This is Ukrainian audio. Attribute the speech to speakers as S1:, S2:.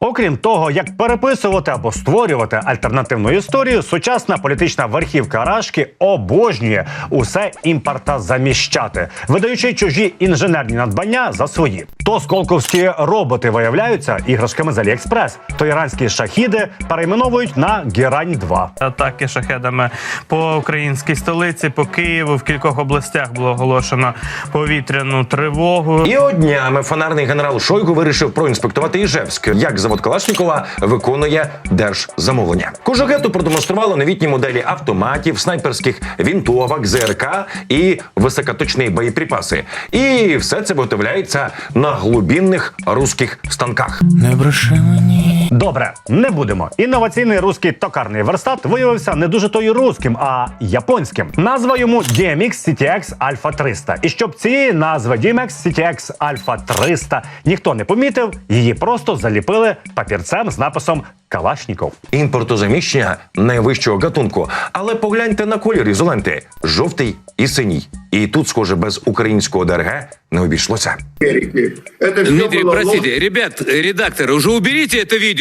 S1: Окрім того, як переписувати або створювати альтернативну історію, сучасна політична верхівка Рашки обожнює усе імпорта заміщати, видаючи чужі інженерні надбання за свої. То сколковські роботи виявляються іграшками з Аліекспрес, то іранські шахіди перейменовують на Герань 2
S2: Атаки шахедами по українській столиці, по Києву в кількох областях було оголошено повітряну тривогу.
S3: І от днями фонарний генерал Шойгу вирішив проінспектувати Іжевськ, як завод Калашнікова виконує держзамовлення. Кожугету продемонстрували новітні моделі автоматів, снайперських вінтовок, ЗРК і високоточні боєприпаси. І все це виготовляється на глубинних руських станках.
S2: Не бреши мені.
S1: Добре, не будемо. Інноваційний руський токарний верстат виявився не дуже то й руським, а японським. Назва йому DMX CTX Alpha 300. І щоб цієї назви DMX CTX Alpha 300 ніхто не помітив, її просто заліпили папірцем з написом Калашніков.
S3: Імпортозаміщення найвищого гатунку. Але погляньте на колір ізоленти: жовтий і синій. І тут, схоже, без українського ДРГ не обійшлося.
S4: Америки. Это все
S5: Дмитрий,
S4: было
S5: простите, ребят, редакторы, уже уберите это видео.